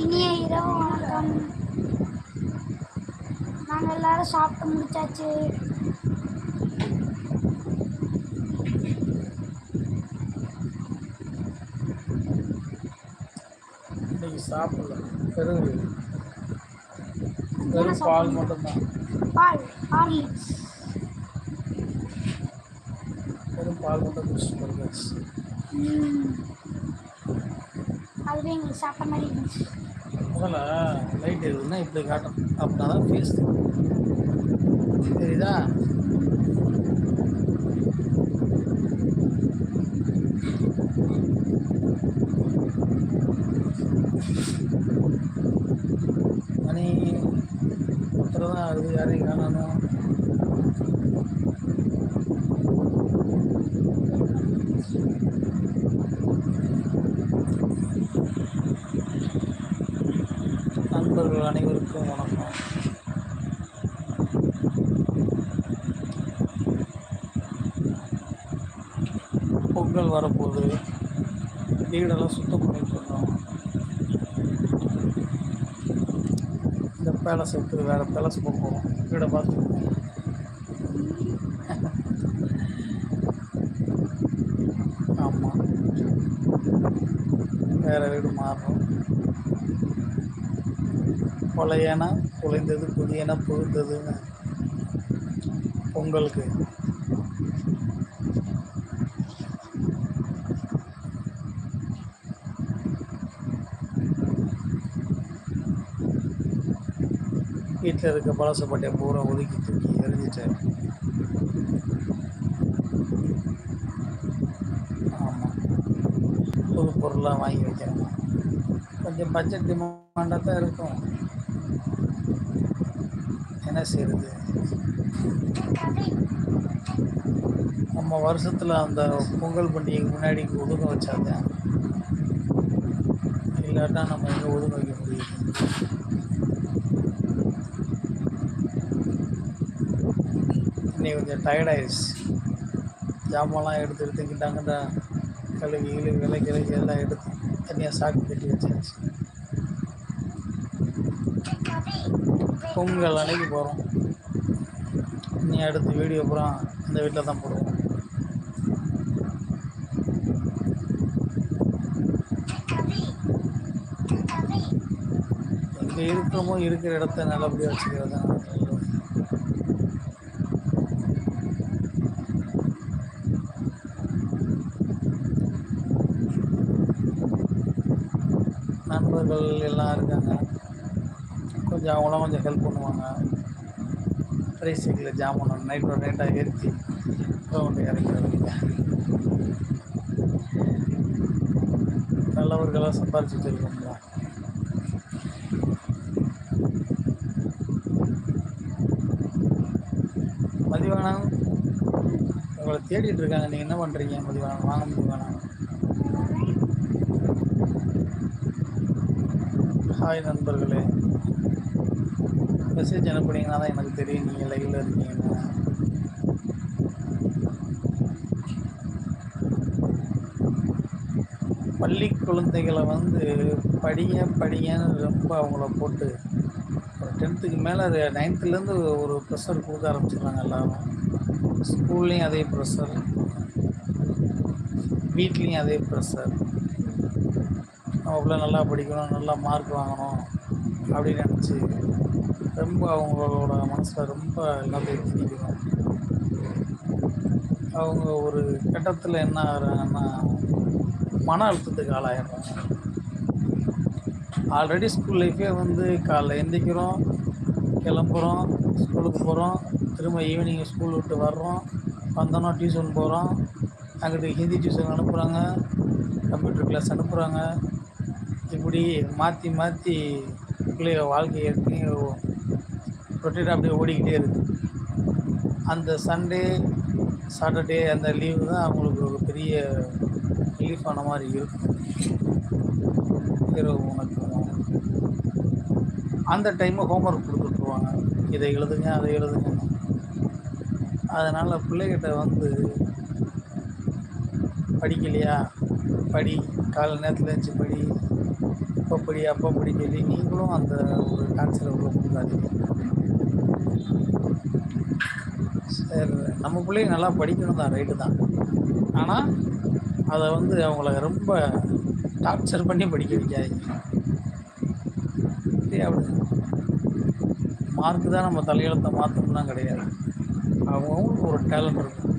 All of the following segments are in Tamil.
இனிய இரவு வணக்கம். நாங்கள் எல்லாரும் சாப்பிட்டு முடிச்சாச்சு. இன்னைக்கு சாப்பிடல. வெறும் வெறும் பால் மட்டும்தான். பால் ஹார்லிக்ஸ் வெறும் பால் மட்டும் குடிச்சிட்டு. அதுவே எங்களுக்கு சாப்பிட்ட மாதிரி இருந்துச்சு முதல்ல லைட் இருக்குதுன்னா இப்படி காட்டும் அப்படின்னா தான் ஃபேஸ் தெரியுதா மணி ஒருத்தர் தான் ஆகுது யாரையும் காணணும் நண்பர்கள் அனைவருக்கும் வணக்கம் பொங்கல் வரப்போகுது வீடெல்லாம் சுத்தம் பண்ணிட்டு இருக்கோம் இந்த பேலஸ் இருக்குது வேறு பேலஸ் போக போகிறோம் வீடை பார்த்து ஆமாம் வேறு வீடு மாறணும். பழையன குலைந்தது புதியன புகுந்ததுன்னு பொங்கலுக்கு வீட்டில் இருக்க பழசப்பட்டையை பூரா ஒதுக்கி தூக்கி எரிஞ்சிட்டேன் ஆமாம் புது பொருளாக வாங்கி வைக்கிறேன் கொஞ்சம் பட்ஜெட் டிமாண்டாக தான் இருக்கும். என்ன செய்யுது நம்ம வருஷத்தில் அந்த பொங்கல் பண்டிகைக்கு முன்னாடி ஒதுங்க வச்சாங்க இல்லாட்டா நம்ம எங்கே ஒதுங்க வைக்க முடியும்? இன்னைக்கு கொஞ்சம் டயர்டாயிடுச்சு ஜாமான்லாம் எடுத்து எடுத்துக்கிட்டாங்கடா கழுவி கிழுவி விலை கிழவி எல்லாம் எடுத்து தனியாக சாக்கு கட்டி வச்சாச்சு பொங்கல் அன்னைக்கு போகிறோம் நீ அடுத்து வீடியோ அப்புறம் இந்த வீட்டில் தான் போடுவோம். எங்கே இருக்கிறோமோ இருக்கிற இடத்த நல்லபடியாக வச்சுக்கிறது தான் நல்லது. நண்பர்கள் எல்லாம் இருக்காங்க. கொஞ்சம் அவங்களாம் கொஞ்சம் ஹெல்ப் பண்ணுவாங்க. ட்ரைசைக்கிளில் ஜாமான் நைட்டோட நைட்டாக ஏற்றி கொண்டு இறக்கிறது நல்லவர்களாக சம்பாரிச்சு இருக்கோம்ல மதிவானம் உங்களை தேடிட்டு இருக்காங்க. நீங்கள் என்ன பண்ணுறீங்க மதிவானம் வாங்க மதிவானம் ஹாய் நண்பர்களே. மெசேஜ் அனுப்புனீங்கன்னா தான் எனக்கு தெரியும். நீங்கள் லைவில் இருக்கீங்க. பள்ளி குழந்தைகளை வந்து படிங்க படிங்கன்னு ரொம்ப அவங்கள போட்டு ஒரு டென்த்துக்கு மேலே அது நைன்த்துலேருந்து ஒரு ப்ரெஷர் கொடுக்க ஆரம்பிச்சிடுறாங்க எல்லோரும். ஸ்கூல்லேயும் அதே ப்ரெஷர் வீட்லேயும் அதே ப்ரெஷர் அவங்கள நல்லா படிக்கணும் நல்லா மார்க் வாங்கணும் அப்படின்னு நினச்சி ரொம்ப அவங்களோட மனசில் ரொம்ப எல்லாத்தையும் திணிக்கணும் அவங்க ஒரு கட்டத்தில் என்ன ஆகிறாங்கன்னா மன அழுத்தத்துக்கு ஆளாயிடுறாங்க. ஆல்ரெடி ஸ்கூல் லைஃபே வந்து காலைல எந்திக்கிறோம் கிளம்புறோம் ஸ்கூலுக்கு போகிறோம் திரும்ப ஈவினிங் ஸ்கூல் விட்டு வர்றோம் வந்தோன்னா டியூஷன் போகிறோம் அங்கிட்டு ஹிந்தி டியூஷன் அனுப்புகிறாங்க கம்ப்யூட்டர் கிளாஸ் அனுப்புகிறாங்க இப்படி மாற்றி மாற்றி பிள்ளைய வாழ்க்கை ஏற்கனவே ரொட்டேட் அப்படியே ஓடிக்கிட்டே இருக்கு. அந்த சண்டே சாட்டர்டே அந்த லீவு தான் அவங்களுக்கு ஒரு பெரிய ரிலீஃப் ஆன மாதிரி இருக்கும். இரவு உனக்கு அந்த டைமு ஹோம்ஒர்க் கொடுத்துட்ருவாங்க. இதை எழுதுங்க அதை எழுதுங்க. அதனால் பிள்ளைகிட்ட வந்து படிக்கலையா? படி. காலை நேரத்தில் வச்சு படி. இப்போ படி அப்போ படி சொல்லி நீங்களும் அந்த ஒரு டான்ஸில் உள்ள கொடுக்காதீங்க சரி நம்ம பிள்ளைங்க நல்லா படிக்கணும் தான் ரைட்டு தான். ஆனால் அதை வந்து அவங்கள ரொம்ப டார்ச்சர் பண்ணி படிக்க வைக்காதீங்க. இல்லையா அப்படி? மார்க்கு தான் நம்ம தலையெழுத்தை மாற்றணும்லாம் கிடையாது. அவங்கவுங்களுக்கு ஒரு டேலண்ட் இருக்கும்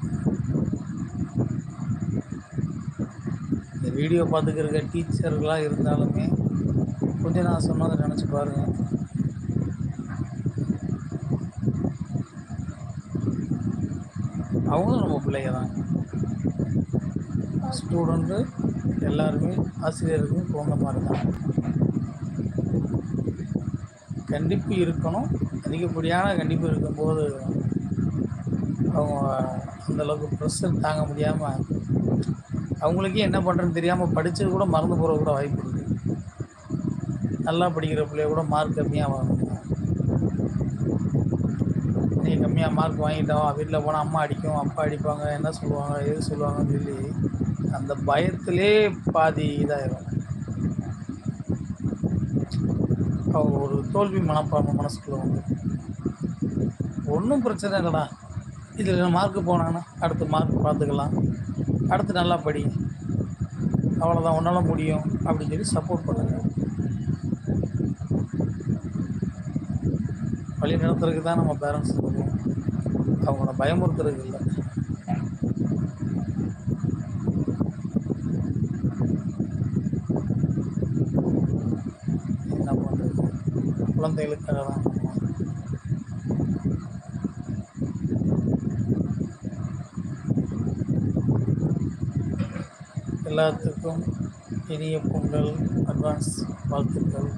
இந்த வீடியோ பார்த்துக்கிற டீச்சர்களாக இருந்தாலுமே கொஞ்சம் நான் சொன்னதை நினச்சி பாருங்கள் அவங்களும் நம்ம பிள்ளைங்க தான் ஸ்டூடெண்ட்டு எல்லாருமே ஆசிரியருக்கும் போன மாதிரி தான் கண்டிப்பு இருக்கணும். அதிகப்படியான கண்டிப்பு இருக்கும்போது அவங்க அந்தளவுக்கு ப்ரெஷர் தாங்க முடியாமல் அவங்களுக்கே என்ன பண்ணுறதுன்னு தெரியாமல் படித்தது கூட மறந்து போகிற கூட வாய்ப்பு நல்லா படிக்கிற பிள்ளைய கூட மார்க் கம்மியாக வாங்குங்க. நீ கம்மியாக மார்க் வாங்கிட்டோம் வீட்டில் போனால் அம்மா அடிக்கும் அப்பா அடிப்பாங்க என்ன சொல்லுவாங்க எது சொல்லுவாங்கன்னு சொல்லி அந்த பயத்திலே பாதி இதாகிடும் அவங்க ஒரு தோல்வி மனப்பான்மை மனசுக்குள்ள வந்து ஒன்றும் பிரச்சனை இல்லைடா. இதில் மார்க்கு போனாங்கன்னா அடுத்து மார்க் பார்த்துக்கலாம். அடுத்து நல்லா படி. அவ்வளோதான் உன்னால் முடியும் அப்படின்னு சொல்லி சப்போர்ட் பண்ணுங்கள் வழி நடத்துறதுக்கு தான் நம்ம பேரண்ட்ஸ் இருக்கோம் அவங்கள பயமுறுத்துறதுக்கு இல்லை. என்ன பண்ணுறது குழந்தைகளுக்காக தான் எல்லாத்துக்கும் இனிய பொங்கல் அட்வான்ஸ் வாழ்த்துக்கள்.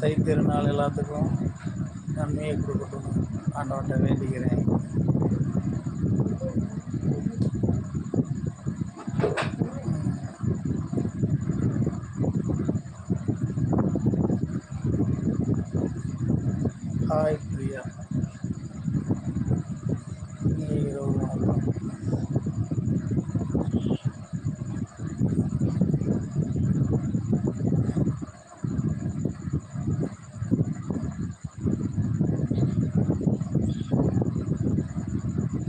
தை திருநாள் எல்லாத்துக்கும் நன்மையை கொடுக்கட்டும். ஆண்டவன்ட்ட வேண்டிக்கிறேன். ஹாய் பிரியா இனிய இரவு வணக்கம்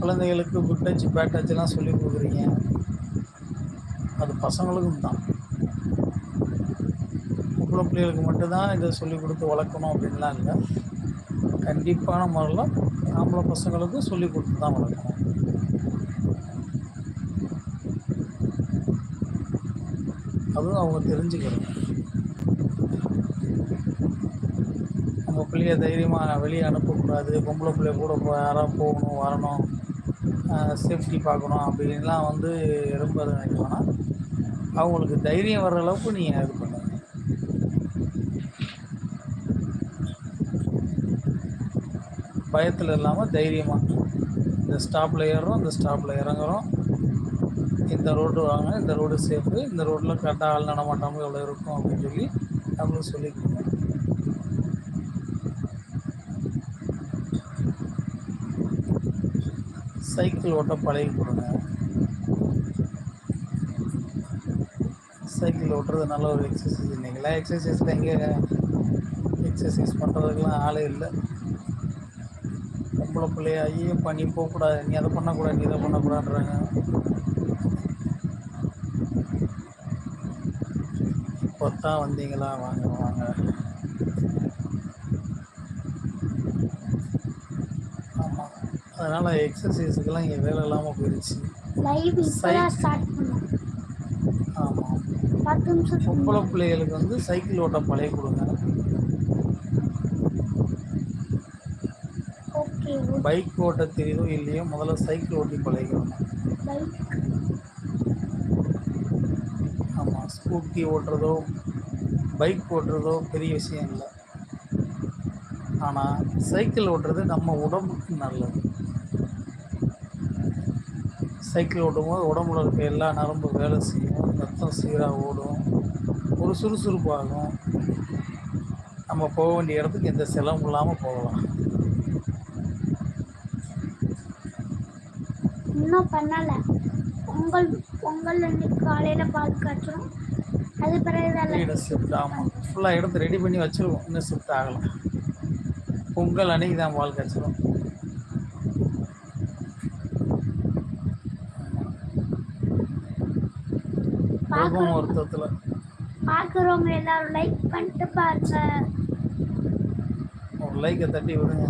குழந்தைகளுக்கு குட் டச் பேட் டச்லாம் சொல்லி கொடுக்குறீங்க. அது பசங்களுக்கும் தான். பொம்பளை பிள்ளைகளுக்கு மட்டும்தான் இதை சொல்லி கொடுத்து வளர்க்கணும் அப்படின்லாம் இல்லை. கண்டிப்பான முறையில் ஆம்பளை பசங்களுக்கும் சொல்லி கொடுத்து தான் வளர்க்கணும். அதுவும் அவங்க தெரிஞ்சுக்கணும். நம்ம பிள்ளைய தைரியமாக வெளியே அனுப்பக்கூடாது. பொம்பளை பிள்ளை கூட யாராவது போகணும் வரணும். சேஃப்டி பார்க்கணும் அப்படின்லாம் வந்து ரொம்ப நினைக்கணும்னா அவங்களுக்கு தைரியம் வர்ற அளவுக்கு நீங்கள் இது பண்ணுங்க. பயத்தில் இல்லாமல் தைரியமாக இந்த ஸ்டாப்பில் ஏறுறோம் இந்த ஸ்டாப்பில் இறங்குறோம். இந்த ரோடு வாங்க இந்த ரோடு சேஃபு இந்த ரோட்டில் கரெக்டாக ஆள் நடமாட்டாமல் எவ்வளோ இருக்கும் அப்படின்னு சொல்லி நம்மளும் சொல்லிக்கணும் கொடுங்க சைக்கிள் ஓட்ட பழகி கொடுங்க. சைக்கிள் ஓட்டுறது நல்ல ஒரு எக்ஸசைஸ் இன்னைக்கெல்லாம் எக்ஸசைஸில் எங்கே எக்ஸசைஸ் பண்ணுறதுக்கெலாம் ஆளே இல்லை. பொம்பளை பிள்ளைய ஐயோ பண்ணி போகக்கூடாது. நீ அதை பண்ணக்கூடாது நீ இதை பண்ணக்கூடாதுன்றாங்க. இப்போ தான் வந்தீங்களா? வாங்க வாங்க ஆமாம் அதனால் எக்ஸசைஸுக்கெல்லாம் இங்கே வேலை இல்லாமல் போயிடுச்சு. லைவ் ஸ்டார்ட் ஆமாம் பத்து நிமிஷம் பொம்பளை பிள்ளைகளுக்கு வந்து சைக்கிள் ஓட்ட பழைய கொடுங்க. பைக் ஓட்ட தெரியுதோ இல்லையோ முதல்ல சைக்கிள் ஓட்டி பழகிக்கணும். ஆமாம் ஸ்கூட்டி ஓட்டுறதோ பைக் ஓட்டுறதோ பெரிய விஷயம் இல்லை. ஆனால் சைக்கிள் ஓட்டுறது நம்ம உடம்புக்கு நல்லது. சைக்கிள் ஓட்டும்போது உடம்புல இருக்க எல்லா நரம்பு வேலை செய்யும். ரத்தம் சீராக ஓடும். ஒரு சுறுசுறுப்பாகும். நம்ம போக வேண்டிய இடத்துக்கு எந்த செலவும் இல்லாமல் போகலாம். இன்னும் பண்ணலை. பொங்கல் பொங்கல் அன்னைக்கு காலையில் பால் காய்ச்சணும் அது பிறகு ஷிஃப்ட் ஆமாம் ஃபுல்லாக எடுத்து ரெடி பண்ணி வச்சுருவோம். இன்னும் ஷிஃப்ட் ஆகலை. பொங்கல் அன்னைக்கு தான் பால் காய்ச்சிரும் குடும்பம் ஒருத்தத்தில் பார்க்குறவங்க எல்லாரும் லைக் பண்ணிட்டு பாருங்க. ஒரு லைக்கை தட்டி விடுங்க.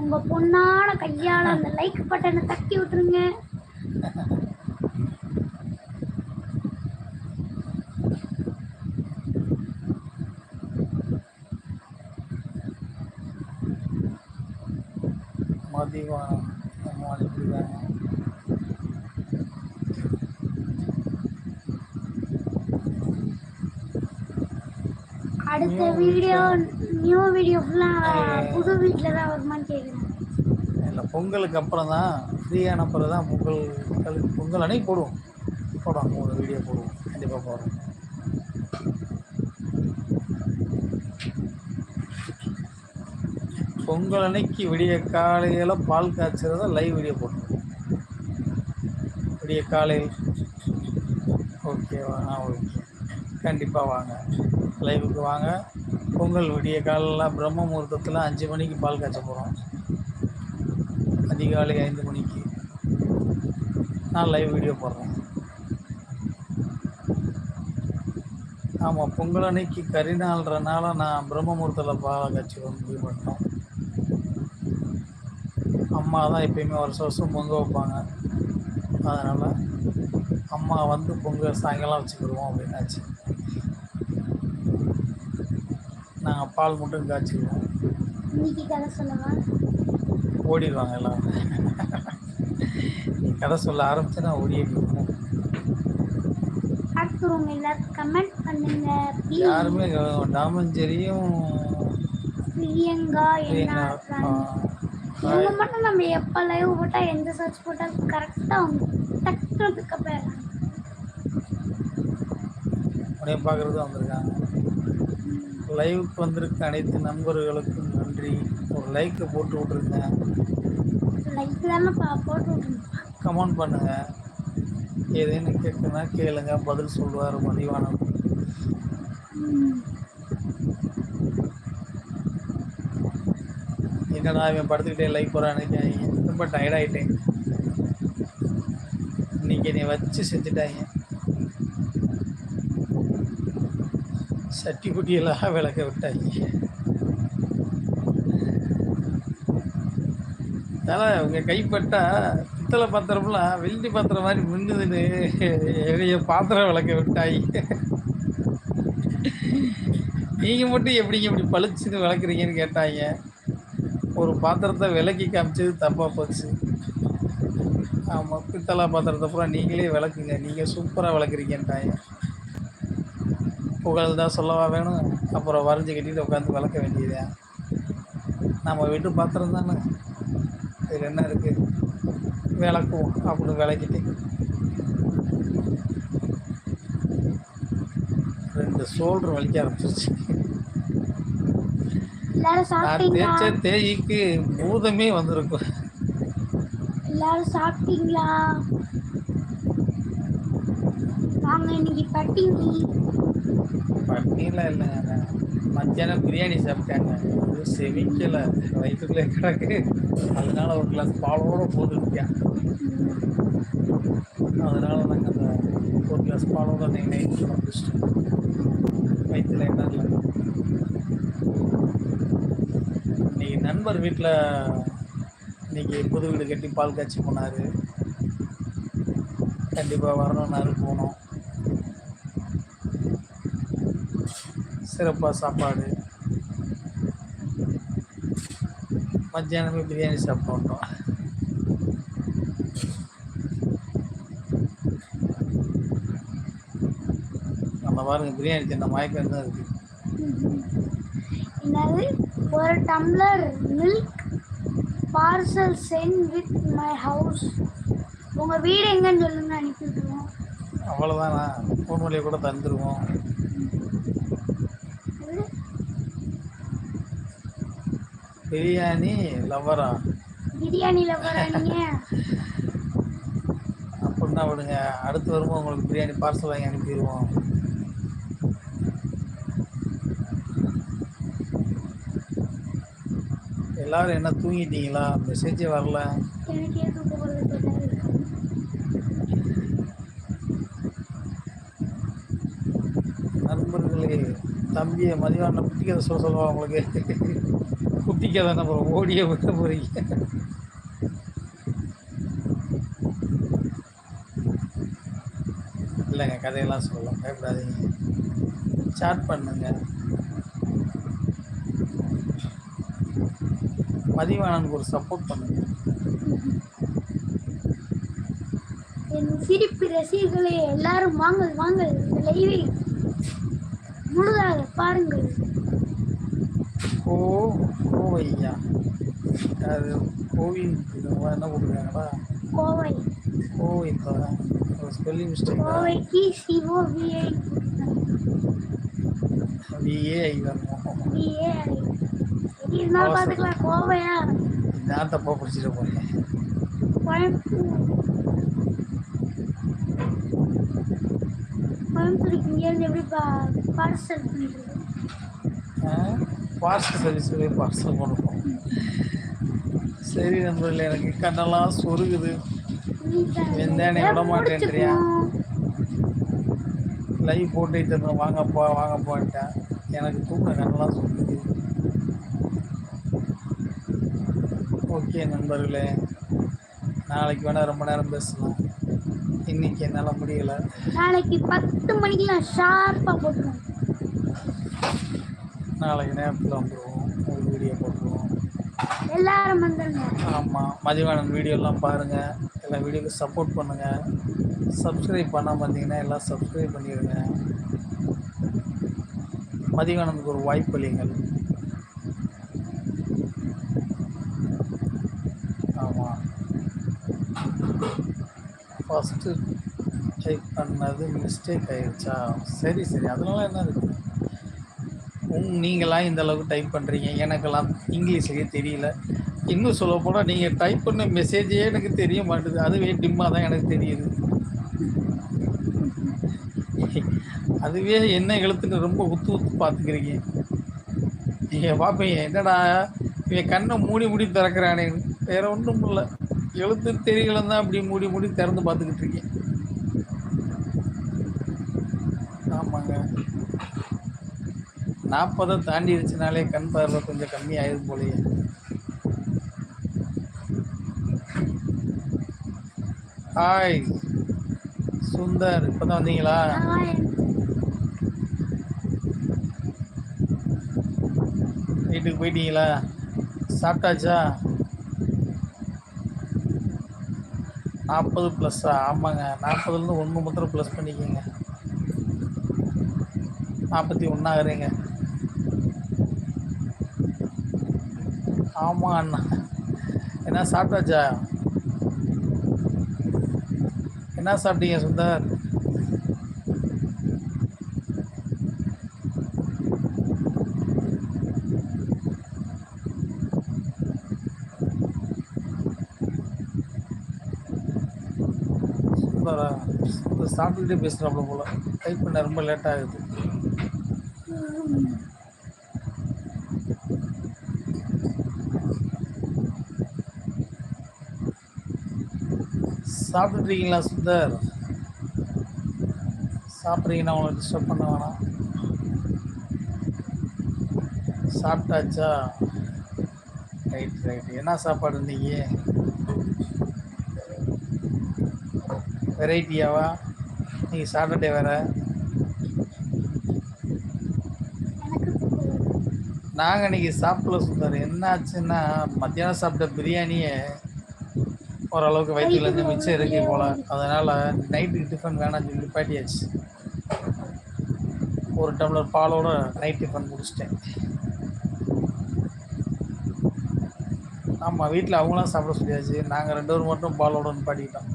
உங்க பொண்ணான கையால அந்த லைக் பட்டனை தட்டி விட்டுருங்க. மதியம் நம்ம அனுப்பிடுறாங்க அடுத்த வீடியோ நியூ வீடியோ ஃபுல்லாக புது வீட்டில் தான் வருமானு கேட்குறேன் இல்லை பொங்கலுக்கு அப்புறம் தான் ஃப்ரீயான அப்புறம் தான் பொங்கல் பொங்கல் பொங்கல் அன்னைக்கு போடுவோம். போடுவோம் மூணு வீடியோ போடுவோம். கண்டிப்பாக போடுறோம் பொங்கல் அன்னைக்கு விடிய காலையில் பால் காய்ச்சறத லைவ் வீடியோ போட்டுருவோம் விடிய காலையில். ஓகேவா ஆ ஓகே. கண்டிப்பாக வாங்க. லைவுக்கு வாங்க. பொங்கல் விடிய காலெலாம் பிரம்ம முகூர்த்தத்தில் அஞ்சு மணிக்கு பால் காய்ச்ச போகிறோம் அதிகாலை ஐந்து மணிக்கு. நான் லைவ் வீடியோ போடுறேன். ஆமாம் பொங்கல் அன்னைக்கு கரிநாள்றனால நான் பிரம்ம முகூர்த்தத்தில் பாலை காய்ச்சி முடிவு பண்ணிட்டோம் அம்மா தான் எப்பயுமே வருஷம் வருஷம் பொங்க வைப்பாங்க. அதனால் அம்மா வந்து பொங்கல் சாயங்காலம் வச்சுக்கிடுவோம் அப்படின்னாச்சு. நாங்கள் பால் மட்டும் சொல்லவா? ஓடிடுவாங்க எல்லாம். நீ கதை சொல்ல ஓடியே எல்லாரும் கமெண்ட் பண்ணுங்க. ப்ளீஸ் யாருமே டாமஞ்சேரியும் பிரியங்கா என்ன இவங்க மட்டும் நம்ம எப்போ லைவ் போட்டால் எந்த சர்ச் போட்டாலும் கரெக்டாக வந்து டக்குனதுக்கு போயிடலாம் உடனே பார்க்குறது வந்திருக்காங்க. லைவுக்கு வந்திருக்க அனைத்து நண்பர்களுக்கும் நன்றி. ஒரு லைக்கை போட்டு விட்ருங்க லைக் போட்டு கமெண்ட் பண்ணுங்கள் ஏதேன்னு கேட்குன்னா கேளுங்க. பதில் சொல்லுவார் மதிவானம். என்னடா இவன் படுத்துக்கிட்டே லைக் போகிறான் நினைக்காங்க ரொம்ப டயர்டாயிட்டேன் இன்னைக்கு என்னை வச்சு செஞ்சுட்டாங்க. சட்டி குட்டியெல்லாம் விளக்க விட்டாங்க அதனால் அவங்க கைப்பட்டால் பித்தளை பாத்திரம்லாம் வெள்ளி பாத்திரம் மாதிரி மின்னுதுன்னு என்னைய பாத்திரம் விளக்க விட்டாய். நீங்கள் மட்டும் எப்படிங்க இப்படி பளிச்சுன்னு விளக்குறீங்கன்னு கேட்டாங்க. ஒரு பாத்திரத்தை விளக்கி காமிச்சது தப்பாக போச்சு. ஆமாம் பித்தளை பாத்திரத்தை பூரா நீங்களே விளக்குங்க. நீங்கள் சூப்பராக விளக்குறீங்கன்ட்டாங்க. புகழ் தான் சொல்லவா வேணும்? அப்புறம் வரைஞ்சி கட்டிட்டு உட்காந்து விளக்க வேண்டியதே நம்ம வீட்டு பாத்திரம் தானே? இதில் என்ன இருக்குது விளக்குவோம். அப்படின்னு விளக்கிட்டு ரெண்டு ஷோல்டர் வலிக்க ஆரம்பிச்சிருச்சு. நான் தேய்ச்ச தேய்க்கு பூதமே வந்திருக்கும் எல்லாரும் சாப்பிட்டீங்களா? வாங்க இன்னைக்கு பட்டினி. பட்டியெல்லாம் இல்லைங்க மத்தியானம் பிரியாணி சாப்பிட்டாங்க அது செமிக்கலை வயிற்றுக்குள்ளே கிடக்கு அதனால ஒரு கிளாஸ் பாலோட போட்டுருக்கேன் அதனால நாங்கள் அந்த ஒரு கிளாஸ் பாலோட நெய் நைட்டு குடிச்சிட்டோம் வயிற்றுல என்ன இல்லை இன்னைக்கு நண்பர் வீட்டில் இன்னைக்கு புது வீடு கட்டி பால் காய்ச்சி போனார் கண்டிப்பாக வரணும்னாரு போனோம் சிறப்பாக சாப்பாடு. மத்தியானமே பிரியாணி சாப்பிட்டு வந்தோம் நம்ம பாருங்க பிரியாணி தின்ன மயக்கம் தான் இருக்குது என்னது? ஒரு tumbler milk parcel sent with my house. உங்க வீடு எங்கன்னு சொல்லுங்க அனுப்பி விட்டுருவோம் அவ்வளோதானா ஃபோன் வழியாக கூட தந்துடுவோம் அது பிரியாணி லவ்வரா. பிரியாணி லவ்வரா அப்படின்னா விடுங்க. அடுத்து வரும்போது உங்களுக்கு பிரியாணி பார்சல் வாங்கி அனுப்பிடுவோம். எல்லாரும் என்ன தூங்கிட்டீங்களா? மெசேஜே வரல. நண்பர்களே தம்பியை மதியானம் குட்டி கதை சொல்ல சொல்லுவா உங்களுக்கு. குட்டி கதை நம்ம ஓடியே விட போறீங்க. இல்லைங்க கதையெல்லாம் சொல்லலாம். பயப்படாதீங்க. சாட் பண்ணுங்க. மதிவானனுக்கு ஒரு சப்போர்ட் பண்ணுங்க. என் சிரிப்பு ரசிகர்களே எல்லாரும் வாங்கள் வாங்கள். இந்த லைவை முழுதாக பாருங்கள். கோ கோவையா? அது கோவின் என்ன போட்டுருக்காங்களா கோவை. கோவை ஸ்பெல்லிங் மிஸ்டேக் கோவைக்கு சிஓ விஐ விஏஐ வரணும் விஏ இருந்தாலும் பார்த்துக்கலாம் கோவையா? நான் தப்பாக பிடிச்சிட போறேன் கோயம்புத்தூர். கோயம்புத்தூருக்கு இங்கேருந்து எப்படி பார்சல் பண்ணுறது பார்சல் சர்வீஸ் போய் பார்சல் பண்ணுவோம் சரி நண்பர்களே எனக்கு கண்ணெல்லாம் சொருகுது. வெந்தானே விட மாட்டேன்றியா? லைவ் போட்டு தரணும் வாங்கப்பா வாங்கப்பான்ட்டேன் எனக்கு தூக்க கண்ணெல்லாம் சொருகுது. ஓகே நண்பர்களே நாளைக்கு வேணால் ரொம்ப நேரம் பேசலாம். இன்னைக்கு என்னால் முடியலை. நாளைக்கு பத்து மணிக்கு நான் ஷார்ப்பாக போட்டுருவோம். நாளைக்கு நேரத்தில் வந்துடுவோம் ஒரு வீடியோ போட்டுருவோம். எல்லாரும் வந்துருங்க. ஆமாம் மதிவானன் வீடியோலாம் பாருங்கள் எல்லா வீடியோக்கும் சப்போர்ட் பண்ணுங்கள் சப்ஸ்கிரைப் பண்ணாமல் இருந்தீங்கன்னா எல்லாம் சப்ஸ்கிரைப் பண்ணிடுங்க. மதிவானனுக்கு ஒரு வாய்ப்பு அளிங்கள் ஆமாம் ஃபஸ்ட்டு டைப் பண்ணது மிஸ்டேக் ஆயிடுச்சா சரி சரி. அதனால என்ன இருக்கு? உங் நீங்களாம் இந்த அளவுக்கு டைப் பண்ணுறீங்க எனக்கெல்லாம் இங்கிலீஷ்லேயே தெரியல. இன்னும் சொல்ல போனால் நீங்கள் டைப் பண்ண மெசேஜே எனக்கு தெரிய மாட்டுது. அதுவே டிம்மாக தான் எனக்கு தெரியுது. அதுவே என்ன எழுத்துன்னு ரொம்ப உத்து உத்து பார்த்துக்கிறீங்க நீங்கள் பார்ப்பீங்க என்னடா இவன் கண்ணை மூடி மூடி திறக்கிறானே. வேற ஒன்றும் இல்லை. எழுத்து தெரியலன்னு தான் அப்படி மூடி மூடி திறந்து பார்த்துக்கிட்டு இருக்கேன் ஆமாங்க நாற்பதை தாண்டிடுச்சுனாலே கண் பார்வை கொஞ்சம் கம்மி ஆயிடும் போலயே. ஹாய் சுந்தர் இப்பதான் வந்தீங்களா? நான் என் வீட்டுக்கு போயிட்டீங்களா? சாப்பிட்டாச்சா? நாற்பது ப்ளஸ்ஸா ஆமாங்க நாற்பதுலேருந்து ஒன்று மாத்திரம் ப்ளஸ் பண்ணிக்கோங்க. நாற்பத்தி ஒன்றாகிறீங்க ஆமாம் அண்ணா. என்ன சாப்பிட்டாச்சா? என்ன சாப்பிட்டீங்க சுந்தர்? சுந்தரா சுந்தர் சாப்பிட்டுக்கிட்டே பேசுகிறாப்புல போல. டைப் பண்ண ரொம்ப லேட் ஆகுது. சாப்பிட்டுருக்கீங்களா சுந்தர்? சாப்பிட்றீங்கன்னா உங்களை டிஸ்டர்ப் பண்ண வேணாம். சாப்பிட்டாச்சா? ரைட் ரைட் என்ன சாப்பாடு இன்னைக்கு? வெரைட்டியாவா இன்னைக்கு சாட்டர்டே வேற. நாங்கள் இன்னைக்கு சாப்பிடல சுந்தர். என்னாச்சுன்னா மத்தியானம் சாப்பிட்ட பிரியாணியை ஓரளவுக்கு வயிற்றுலேருந்து மிச்சம் இருக்கு போல. அதனால் நைட்டுக்கு டிஃபன் வேணாம் சொல்லி நிப்பாட்டியாச்சு. ஒரு டம்ளர் பாலோட நைட் டிஃபன் முடிச்சிட்டேன். ஆமாம் வீட்டில் அவங்களாம் சாப்பிட சொல்லியாச்சு. நாங்கள் ரெண்டு பேரும் மட்டும் பாலோட பாட்டிக்கிட்டோம்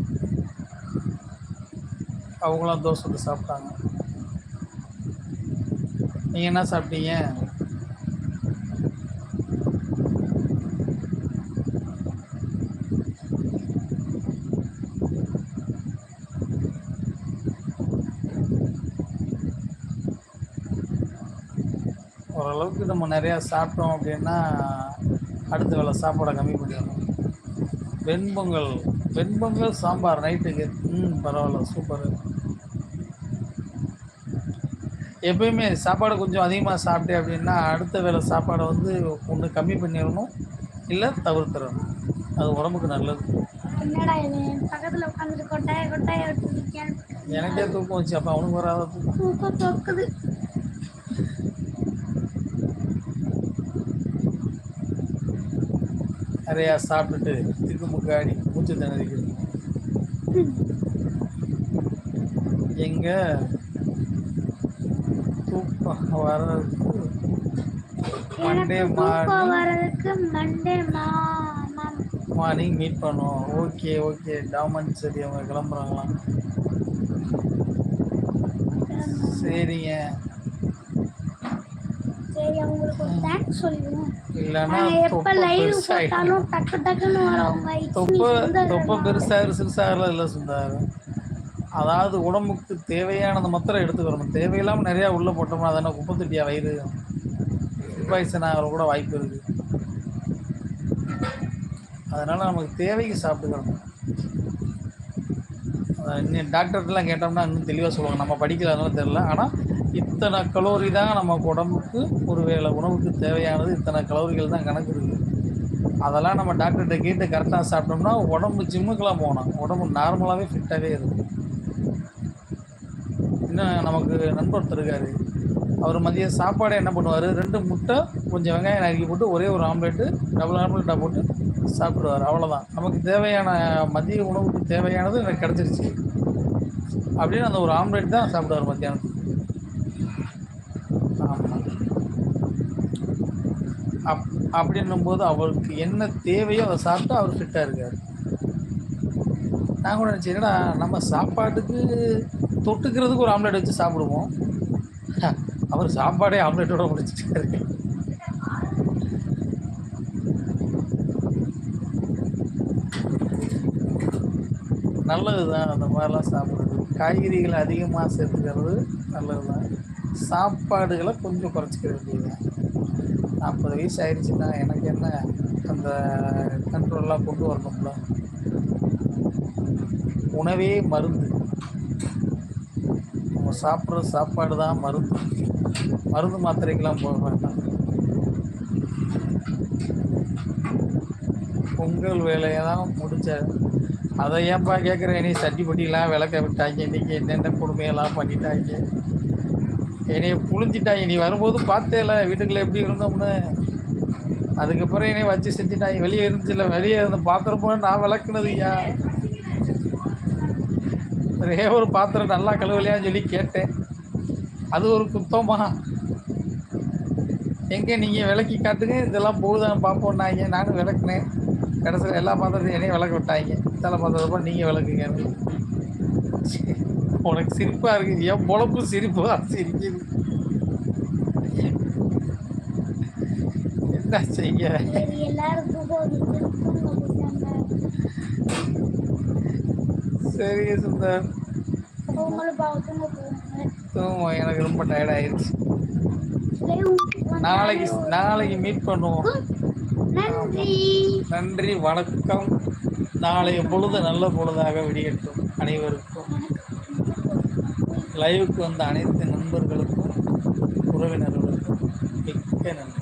அவங்களாம் தோசை சாப்பிட்டாங்க. நீங்கள் என்ன சாப்பிட்டீங்க? ஓரளவுக்கு நம்ம நிறையா சாப்பிட்டோம் அப்படின்னா அடுத்த வேளை சாப்பாடை கம்மி பண்ணிடணும். வெண்பொங்கல் வெண்பொங்கல் சாம்பார் நைட்டுக்கு ம் பரவாயில்ல சூப்பர் எப்பயுமே சாப்பாடு கொஞ்சம் அதிகமாக சாப்பிட்டேன் அப்படின்னா அடுத்த வேளை சாப்பாடை வந்து ஒன்று கம்மி பண்ணிடணும் இல்லை தவிர்த்துடணும். அது உடம்புக்கு நல்லது. எனக்கே தூக்கம் வச்சு அப்போ அவனுக்கு வராத தூக்கம். தூக்கம் நிறையா சாப்பிட்டுட்டு திக்குமுக்காடி மூச்சு திணறிக்கிறது எங்க? தூக்கம் வர்றதுக்கு மண்டே வர்றதுக்கு மண்டே மார்னிங் மீட் பண்ணுவோம் ஓகே ஓகே டாமன் சரி அவங்க கிளம்புறாங்களாம் சரிங்க. சரி அவங்களுக்கு தேங்க்ஸ் சொல்லுவோம் இல்லைன்னா தொப்பை வரவங்க தொப்பை தொப்பை பெருசாக சிறுசாகலாம் இல்லை சுந்தார் அதாவது உடம்புக்கு தேவையானது மாத்திரம் எடுத்துக்கிறணும் தேவையில்லாமல் நிறையா உள்ளே போட்டோம்னா அதென்ன குப்பை தொட்டியா வயிறு? பாய்சன் ஆகிற கூட வாய்ப்பு இருக்குது அதனால் நமக்கு தேவைக்கு சாப்பிட்டுக்கிறணும் அதான் இன்னும் டாக்டர்கிட்டலாம் கேட்டோம்னா இன்னும் தெளிவாக சொல்லுவாங்க. நம்ம படிக்கல அதனால தெரில ஆனால் இத்தனை கலோரி தான் நமக்கு உடம்புக்கு ஒரு வேளை உணவுக்கு தேவையானது இத்தனை கலோரிகள் தான் கணக்கு இருக்குது அதெல்லாம் நம்ம டாக்டர்கிட்ட கேட்டு கரெக்டாக சாப்பிட்டோம்னா உடம்பு ஜிம்முக்கெல்லாம் போனோம் உடம்பு நார்மலாகவே ஃபிட்டாகவே இருக்கும். இன்னும் நமக்கு நண்பர் ஒருத்தர் இருக்காரு. அவர் மதியம் சாப்பாடே என்ன பண்ணுவார்? ரெண்டு முட்டை கொஞ்சம் வெங்காயம் நறுக்கி போட்டு ஒரே ஒரு ஆம்லேட்டு டபுள் ஆம்லேட்டாக போட்டு சாப்பிடுவார். அவ்வளோதான் நமக்கு தேவையான மதிய உணவுக்கு தேவையானது எனக்கு கிடச்சிருச்சு. அப்படின்னு அந்த ஒரு ஆம்லேட் தான் சாப்பிடுவார் மத்தியானத்துக்கு ஆமாம் அப் அப்படின்னும்போது அவருக்கு என்ன தேவையோ அதை சாப்பிட்டு அவர் ஃபிட்டாக இருக்கார். நான் கூட நினச்சேன் நம்ம சாப்பாட்டுக்கு தொட்டுக்கிறதுக்கு ஒரு ஆம்லெட் வச்சு சாப்பிடுவோம். அவர் சாப்பாடே ஆம்லெட்டோட முடிச்சுட்டாரு. நல்லது தான் அந்த மாதிரிலாம் சாப்பிட்றது. காய்கறிகளை அதிகமாக சேர்த்துக்கிறது நல்லது தான் சாப்பாடுகளை கொஞ்சம் குறைச்சிக்க வேண்டியது நாற்பது வயசு ஆயிடுச்சுன்னா எனக்கு என்ன அந்த கண்ட்ரோல்லாம் கொண்டு வரணும்ல? உணவே மருந்து. நம்ம சாப்பிட்ற சாப்பாடு தான் மருந்து. மருந்து மாத்திரைக்கெல்லாம் போக வேண்டாம். பொங்கல் வேலையை தான் முடிச்ச அதை ஏன்பா கேட்குறேன்? நீ சட்டிப்பட்டிலாம் விளக்க விட்டாங்க. இன்றைக்கி என்னென்ன கொடுமையெல்லாம் பண்ணிட்டாங்க. என்னை புழிஞ்சிட்டாங்க நீ வரும்போது பார்த்தேல வீட்டுக்குள்ளே எப்படி இருந்தோம்னு. அதுக்கப்புறம் என்னை வச்சு செஞ்சுட்டாங்க வெளியே இருந்துச்சுல வெளியே இருந்த பாத்திரப்போ நான் விளக்குனது ஐயா. ஒரே ஒரு பாத்திரம் நல்லா கழுவலையான்னு சொல்லி கேட்டேன். அது ஒரு குத்தமா. எங்கே நீங்கள் விளக்கி காட்டுங்க இதெல்லாம் போகுதான்னு பார்ப்போம்னாங்க நானும் விளக்குனேன். கடைசியில் எல்லா பாத்திரத்தையும் என்னையும் விளக்க விட்டாங்க. தலை பாத்திரத்தப்போ நீங்கள் விளக்குங்க உனக்கு சிரிப்பாக இருக்குது என் பொழப்பு சிரிப்பாக சிரிக்குது. என்ன செய்ய? சரி சுந்தர். தூங்கும் எனக்கு ரொம்ப டயர்ட் ஆயிடுச்சு நாளைக்கு நாளைக்கு மீட் பண்ணுவோம். நன்றி. நன்றி வணக்கம். நாளைய பொழுது நல்ல பொழுதாக விடியட்டும். அனைவருக்கும். லைவுக்கு வந்த அனைத்து நண்பர்களுக்கும் உறவினர்களுக்கும் மிக்க நன்றி.